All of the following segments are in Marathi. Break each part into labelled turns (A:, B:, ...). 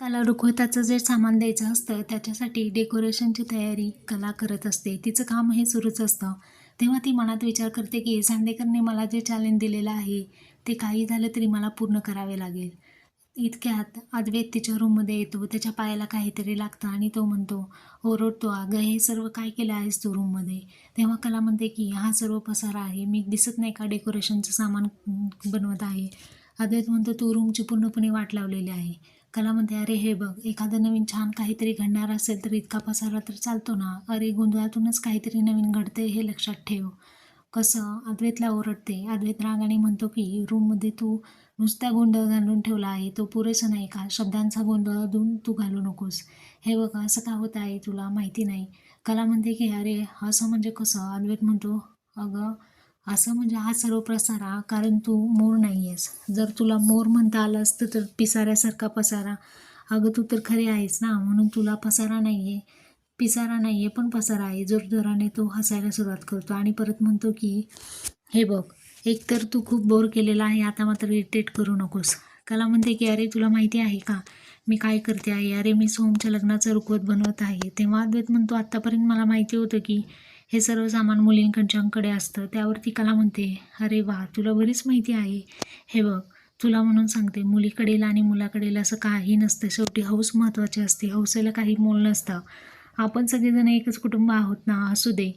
A: कला रुखवताचं जे सामान द्यायचं असतं त्याच्यासाठी डेकोरेशनची तयारी कला करत असते. तिचं काम हे सुरूच असतं. तेव्हा ती मनात विचार करते की सांदेकरने मला जे चॅलेंज दिलेलं आहे ते काही झालं तरी मला पूर्ण करावे लागेल. इतक्यात अद्वैत तिच्या रूममध्ये येतो. त्याच्या पायाला काहीतरी लागतं आणि तो म्हणतो ओरडतो अगं हे सर्व काय केलं आहेस तू रूममध्ये तेव्हा कला म्हणते की हा सर्व पसारा आहे. मी दिसत नाही का डेकोरेशनचं सामान बनवत आहे? अद्वैत म्हणतो तू रूमची पूर्णपणे वाट लावलेली आहे. कला म्हणते अरे हे बघ एखादं नवीन छान काहीतरी घडणार असेल तर इतका पसारा तर चालतो ना. अरे गोंधळातूनच काहीतरी नवीन घडते हे लक्षात ठेव. कसं? अद्वैतला ओरडते. अद्वैत रागाने म्हणतो की रूममध्ये तू नुसता गोंधळ घालून ठेवला आहे. तो पुरेसा नाही का? शब्दांचा गोंधळ अजून तू घालू नकोस. हे बघ असं का होत आहे तुला माहिती नाही. कला म्हणते की अरे असं म्हणजे कसं? अद्वैत म्हणतो अगं असं म्हणजे हा सर्व प्रसारा कारण तू मोर नाही आहेस जर तुला मोर म्हणता आलं असतं तर पिसाऱ्यासारखा पसारा. अगं तू तर खरे आहेस ना म्हणून तुला पसारा नाही आहे पिसारा नाही आहे पण पसारा आहे. जोरजोराने तो हसायला सुरुवात करतो आणि परत म्हणतो की हे बघ एक तर तू खूप बोर केलेला आहे आता मात्र इरिटेट करू नकोस. कला म्हणते की अरे तुला माहिती आहे का? मी काय करते आहे? अरे मी सोमच्या लग्नाचं रुखवत बनवत आहे. तेव्हा अद्वैत म्हणतो आत्तापर्यंत मला माहिती होतं की हे सर्व सामान मुलींकडच्यांकडे असतं. त्यावर ती कला म्हणते अरे वा तुला बरीच माहिती आहे. हे बघ तुला म्हणून सांगते मुलीकडेला आणि मुलाकडेल असं काही नसतं. शेवटी हौस महत्त्वाची असते. हौसेला काही मोल नसतं. आपण सगळेजण एकच कुटुंब आहोत ना? असू दे.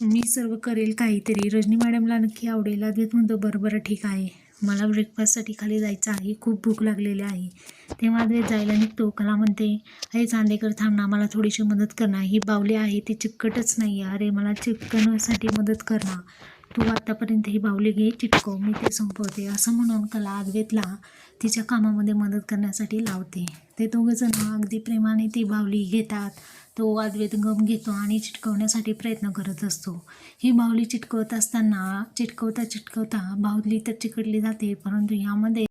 A: मी सर्व करेल काहीतरी. रजनी मॅडमला नक्की आवडेल. अद्वैत म्हणतो बरं बरं ठीक आहे. मला ब्रेकफास्टसाठी खाली जायचं आहे. खूप भूक लागलेली आहे. तेव्हा अद्वैत जायला निघतो. कला म्हणते अरे चांदेकर थांब ना. मला थोडीशी मदत करणार ही बावली आहे. ती चिकटच नाही आहे अरे मला चिकटण्यासाठी मदत करणार तू आतापर्यंत ही बावली घे चिटको मी ते संपवते. असं म्हणून कला अद्वेतला तिच्या कामामध्ये मदत करण्यासाठी लावते. ते दोघंजण अगदी प्रेमाने ती बावली घेतात. तो अद्वैत गम घेतो आणि चिटकवण्यासाठी प्रयत्न करत असतो. ही बाहुली चिटकवत असताना चिटकवता चिटकवता बाहुली तर चिकटली जाते परंतु यामध्ये